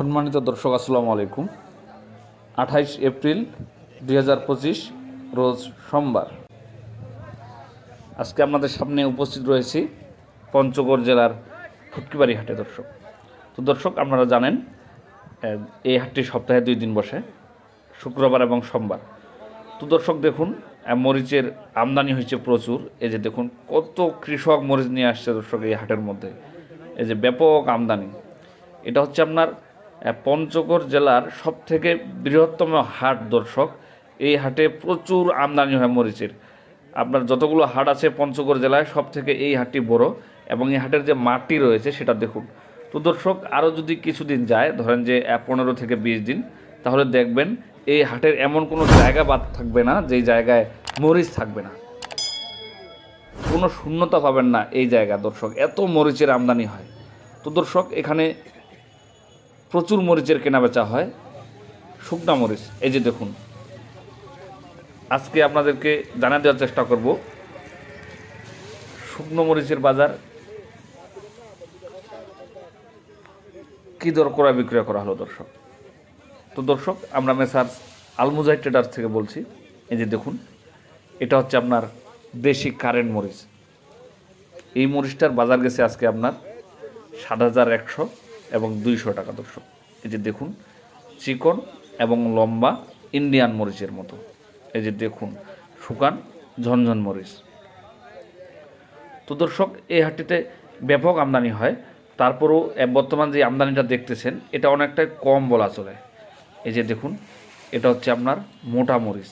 সম্মানিত দর্শক, আসসালামু আলাইকুম। আঠাইশ এপ্রিল দুই হাজার পঁচিশ, রোজ সোমবার। আজকে আপনাদের সামনে উপস্থিত রয়েছি পঞ্চগড় জেলার ফুটকিবাড়ি হাটে দর্শক। তো দর্শক, আপনারা জানেন এই হাটটি সপ্তাহে দুই দিন বসে, শুক্রবার এবং সোমবার। তো দর্শক, দেখুন মরিচের আমদানি হয়েছে প্রচুর। এই যে দেখুন, কত কৃষক মরিচ নিয়ে আসছে দর্শক এই হাটের মধ্যে। এই যে ব্যাপক আমদানি। এটা হচ্ছে আপনার পঞ্চগড় জেলার সব থেকে বৃহত্তম হাট দর্শক। এই হাটে প্রচুর আমদানি হয় মরিচের। আপনার যতগুলো হাট আছে পঞ্চগড় জেলায় সব থেকে এই হাটটি বড় এবং এই হাটের যে মাটি রয়েছে সেটা দেখুন। তো দর্শক আরও যদি কিছুদিন যায়, ধরেন যে পনেরো থেকে বিশ দিন, তাহলে দেখবেন এই হাটের এমন কোনো জায়গা বাদ থাকবে না, যেই জায়গায় মরিচ থাকবে না। কোনো শূন্যতা পাবেন না এই জায়গা দর্শক, এত মরিচের আমদানি হয়। তো দর্শক, এখানে প্রচুর মরিচের কেনাবেচা হয়। শুকনা মরিচ, এই যে দেখুন। আজকে আপনাদেরকে জানা দেওয়ার চেষ্টা করব। শুকনো মরিচের বাজার। কী দর করা বিক্রয় করা হলো দর্শক? তো দর্শক, আমরা মেসার আলমুজাই ট্রেডার্স থেকে বলছি, এই যে দেখুন, এটা হচ্ছে আপনার দেশি কারেন্ট মরিচ। এই মরিচটার বাজার গেছে আজকে আপনার সাত হাজার একশো। এবং দুইশো টাকা দর্শক। এই যে দেখুন, চিকন এবং লম্বা ইন্ডিয়ান মরিচের মতো। এই যে দেখুন, শুকান ঝনঝন মরিচ। তো দর্শক এই হাটটিতে ব্যাপক আমদানি হয়। তারপরেও বর্তমান যে আমদানিটা দেখতেছেন, এটা অনেকটাই কম বলা চলে। এই যে দেখুন, এটা হচ্ছে আপনার মোটা মরিচ।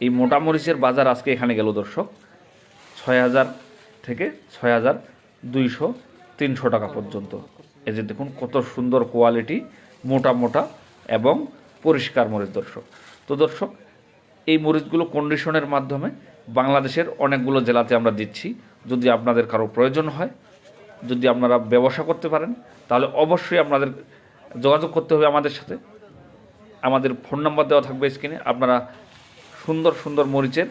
এই মোটা মরিচের বাজার আজকে এখানে গেল দর্শক, ছয় হাজার থেকে ছয় হাজার দুইশো তিনশো টাকা পর্যন্ত। এই যে দেখুন, কত সুন্দর কোয়ালিটি মোটা মোটা এবং পরিষ্কার মরিচ দর্শক। তো দর্শক, এই মরিচগুলো কন্ডিশনের মাধ্যমে বাংলাদেশের অনেকগুলো জেলাতে আমরা দিচ্ছি। যদি আপনাদের কারও প্রয়োজন হয়, যদি আপনারা ব্যবসা করতে পারেন, তাহলে অবশ্যই আপনাদের যোগাযোগ করতে হবে আমাদের সাথে। আমাদের ফোন নাম্বার দেওয়া থাকবে স্ক্রিনে আপনারা সুন্দর সুন্দর মরিচের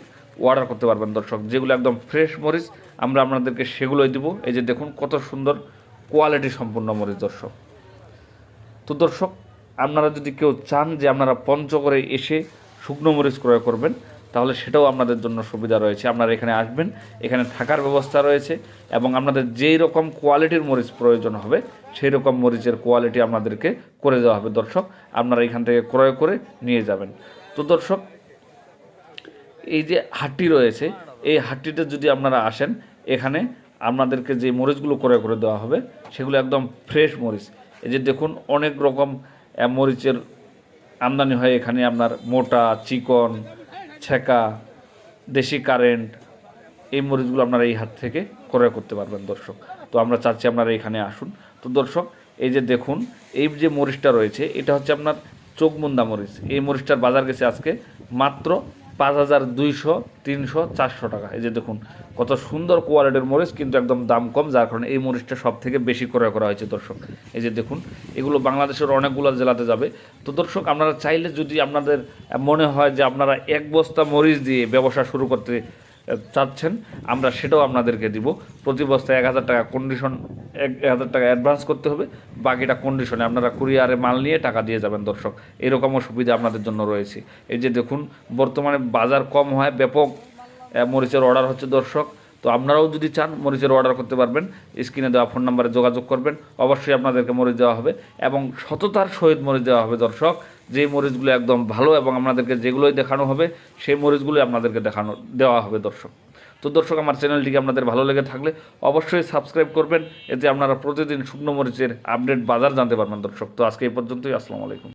অর্ডার করতে পারবেন দর্শক। যেগুলো একদম ফ্রেশ মরিচ, আমরা আপনাদেরকে সেগুলোই দেবো। এই যে দেখুন, কত সুন্দর কোয়ালিটি সম্পূর্ণ মরিচ দর্শক। তো দর্শক, আপনারা যদি কেউ চান যে আপনারা পঞ্চগড়ে এসে শুকনো মরিচ ক্রয় করবেন, তাহলে সেটাও আপনাদের জন্য সুবিধা রয়েছে। আপনারা এখানে আসবেন, এখানে থাকার ব্যবস্থা রয়েছে এবং আপনাদের যেই রকম কোয়ালিটির মরিচ প্রয়োজন হবে, সেই রকম মরিচের কোয়ালিটি আপনাদেরকে করে দেওয়া হবে। দর্শক, আপনারা এখান থেকে ক্রয় করে নিয়ে যাবেন। তো দর্শক, এই যে হাটটি রয়েছে, এই হাটটিতে যদি আপনারা আসেন, এখানে আপনাদেরকে যে মরিচগুলো করে করে দেওয়া হবে, সেগুলো একদম ফ্রেশ মরিচ। এই যে দেখুন, অনেক রকম মরিচের আমদানি হয় এখানে আপনার মোটা, চিকন, ছেঁকা, দেশি কারেন্ট এই মরিচগুলো আপনারা এই হাত থেকে ক্রয় করতে পারবেন দর্শক। তো আমরা চাচ্ছি আপনারা এখানে আসুন। তো দর্শক, এই যে দেখুন, এই যে মরিচটা রয়েছে, এটা হচ্ছে আপনার চোখমুন্দা মরিচ। এই মরিচটার বাজার গেছে আজকে মাত্র পাঁচ হাজার দুইশো, তিনশো, চারশো টাকা। এই যে দেখুন, কত সুন্দর কোয়ালিটির মরিচ, কিন্তু একদম দাম কম, যার কারণে এই মরিচটা সব থেকে বেশি ক্রয় করা হয়েছে দর্শক। এই যে দেখুন, এগুলো বাংলাদেশের অনেকগুলো জেলাতে যাবে। তো দর্শক, আপনারা চাইলে যদি আপনাদের মনে হয় যে আপনারা এক বস্তা মরিচ দিয়ে ব্যবসা শুরু করতে চাচ্ছেন, আমরা সেটাও আপনাদেরকে দিব। প্রতি বস্তায় এক হাজার টাকা কন্ডিশন এক হাজার টাকা অ্যাডভান্স করতে হবে। বাকিটা কন্ডিশনে আপনারা কুরিয়ারে মাল নিয়ে টাকা দিয়ে যাবেন, দর্শক। এরকমও সুবিধা আপনাদের জন্য রয়েছে। এই যে দেখুন, বর্তমানে বাজার কম হয়, ব্যাপক মরিচের অর্ডার হচ্ছে, দর্শক। তো আপনারাও যদি চান, মরিচের অর্ডার করতে পারবেন। স্ক্রিনে দেওয়া ফোন নাম্বারে যোগাযোগ করবেন। অবশ্যই আপনাদেরকে মরিচ দেওয়া হবে এবং সততার সহিত মরিচ দেওয়া হবে, দর্শক। যে মরিচগুলো একদম ভালো এবং আপনাদেরকে যেগুলোই দেখানো হবে, সেই মরিচগুলোই আপনাদেরকে দেখানো, দেওয়া হবে দর্শক। তো দর্শক, আমার চ্যানেলটিকে আপনাদের ভালো লেগে থাকলে অবশ্যই সাবস্ক্রাইব করবেন, এতে আপনারা প্রতিদিন শুকনো মরিচের আপডেট বাজার জানতে পারবেন দর্শক। তো আজকে এই পর্যন্তই, আসসালামু আলাইকুম।